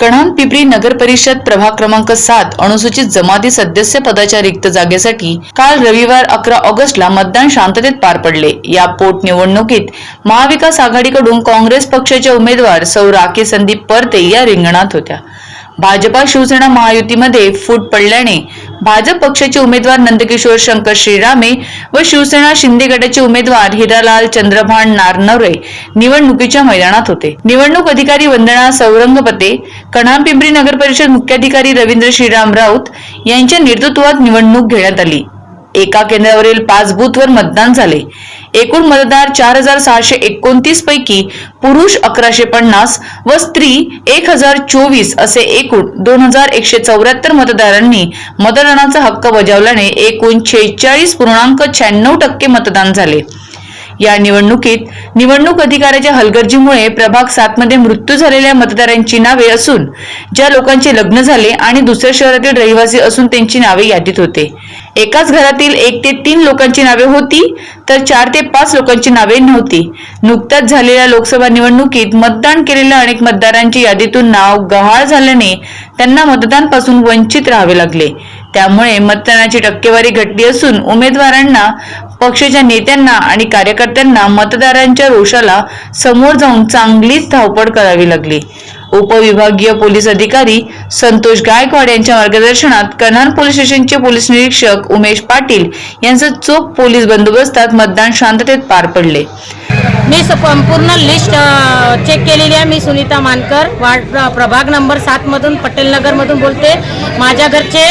कणान पिपरी नगर परिषद प्रभाग क्रमांक सात अनुसूचित जमाती सदस्य पदाच्या रिक्त जागेसाठी काल रविवार अकरा ऑगस्टला मतदान शांततेत पार पडले. या पोटनिवडणुकीत महाविकास आघाडीकडून काँग्रेस पक्षाचे उमेदवार सौ राके संदीप परते या रिंगणात होत्या. भाजपा शिवसेना महायुतीमध्ये फूट पडल्याने भाजप पक्षाचे उमेदवार नंदकिशोर शंकर श्रीरामे व शिवसेना शिंदे गटाचे उमेदवार हिरालाल चंद्रभान नारनवरे निवडणुकीच्या मैदानात होते. निवडणूक अधिकारी वंदना सौरंगपते कणाम पिंपरी नगर परिषद मुख्याधिकारी रवींद्र श्रीराम राऊत यांच्या नेतृत्वात निवडणूक घेण्यात आली. एका केंद्रावरील पाच बूथवर मतदान झाले. एकूण मतदार चार हजार सहाशे एकोणतीस पैकी पुरुष अकराशे पन्नास व स्त्री एक हजार चोवीस असे एकूण दोन हजार एकशे चौऱ्याहत्तर मतदारांनी मतदानाचा हक्क बजावल्याने एकूण छेचाळीस पूर्णांक शहाण्णव टक्के मतदान झाले. या निवडणुकीत निवडणूक अधिकाऱ्याच्या हलगर्जीमुळे प्रभाग सात मध्ये मृत्यू झालेल्या मतदारांची नावे असून ज्या लोकांचे लग्न झाले आणि दुसऱ्या शहरातील रहिवासी असून त्यांची नावे यादीत होते. एकाच घरातील एक ते तीन लोकांची नावे होती तर चार ते पाच लोकांची नावे नव्हती. नुकत्याच झालेल्या लोकसभा निवडणुकीत मतदान केलेल्या अनेक मतदारांची यादीतून नाव गहाळ झाल्याने त्यांना मतदानपासून वंचित राहावे लागले. त्यामुळे मतदानाची टक्केवारी घटली असून उमेदवारांना पक्षाच्या नेत्यांना आणि कार्यकर्त्यांना मतदारांच्या रोषाला समोर जाऊन चांगलीच धावपळ करावी लागली. उपविभागीय पोलीस अधिकारी संतोष गायकवाड यांच्या मार्गदर्शनात कन्हान पोलीस स्टेशनचे पोलीस निरीक्षक उमेश पाटील यांचा चोख पोलीस बंदोबस्तात मतदान शांततेत पार पडले. मी संपूर्ण लिस्ट चेक केलेली आहे. मी सुनीता मानकर. वार्ड प्र- प्रभाग नंबर सातमधून पटेलनगरमधून बोलते. माझ्या घरचे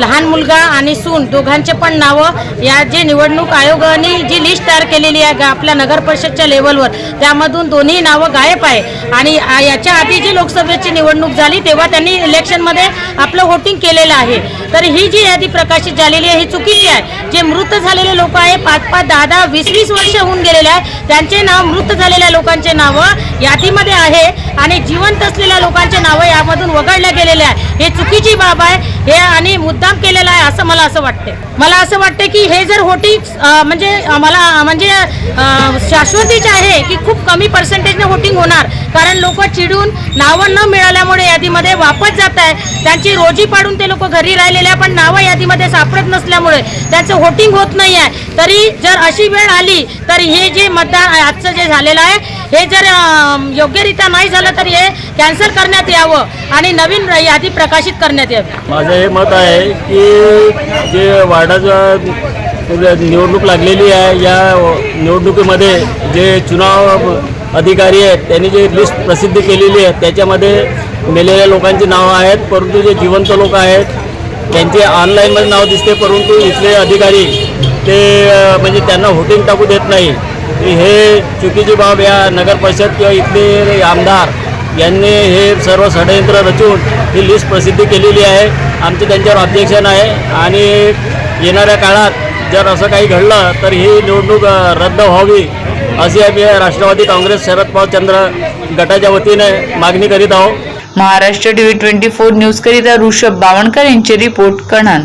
लहान मुलगा आणि सून दोघांचे पण नावं या जे निवडणूक आयोगाने जी लिस्ट तयार केलेली आहे आपल्या नगर परिषदच्या लेवलवर त्यामधून दोन्ही नावं गायब आहे. आणि याच्या आधी जी लोकसभेची निवडणूक झाली तेव्हा त्यांनी इलेक्शनमध्ये आपलं व्होटिंग केलेलं आहे. तर ही जी यादी प्रकाशित झालेली आहे ही चुकीची आहे. जे मृत झालेले लोक आहे पाच पाच दहा दहा वीस वीस वर्ष होऊन गेलेले आहे. त्यांचे नाव मृत झालेल्या लोकांचे नाव á यादीमध्ये आहे आणि जिवंत असलेल्या लोकांचे नावं यामधून वगळल्या गेलेले आहे हे चुकीची बाब आहे हे आणि मुद्दाम केलेलं आहे असं मला असं वाटते मला असं वाटतं की हे जर होटिंग म्हणजे मला म्हणजे अं, शाश्वतीच आहे की खूप कमी पर्सेंटेजने होटिंग होणार. कारण लोक चिडून नावं न मिळाल्यामुळे यादीमध्ये वापस जात आहे त्यांची रोजी पाडून ते लोक घरी राहिलेले आहे पण नावं यादीमध्ये सापडत नसल्यामुळे त्यांचं होटिंग होत नाही आहे तरी जर अशी वेळ आली तर हे जे मतदान आजचं जे झालेलं आहे हे जर योग्यरित्या नाही झालं तर हे कॅन्सल करण्यात यावं आणि नवीन यादी प्रकाशित करण्यात यावी. माझं हे मत आहे की जे वार्डाचं निवडणूक लागलेली आहे या निवडणुकीमध्ये जे चुनाव अधिकारी आहेत त्यांनी जे लिस्ट प्रसिद्ध केलेली आहे त्याच्यामध्ये मेलेल्या लोकांची नावं आहेत परंतु जे जिवंत लोक आहेत त्यांचे ऑनलाईनमध्ये नाव दिसते परंतु इथले अधिकारी ते म्हणजे त्यांना व्होटिंग टाकू देत नाही. हे चुकीची बाब या नगर परिषद किंवा इथले आमदार यांनी हे सर्व षडयंत्र रचून ही लिस्ट प्रसिद्ध केलेली आहे. आमचं त्यांच्यावर ऑब्जेक्शन आहे. आणि येणाऱ्या काळात जर असं काही घडलं तर ही निवडणूक रद्द व्हावी अशी आम्ही राष्ट्रवादी काँग्रेस शरद पवार चंद्र गटाच्या वतीने मागणी करीत आहोत. Maharashtra TV twenty four news करिता ऋषभ बावणकर यांचे रिपोर्ट कणान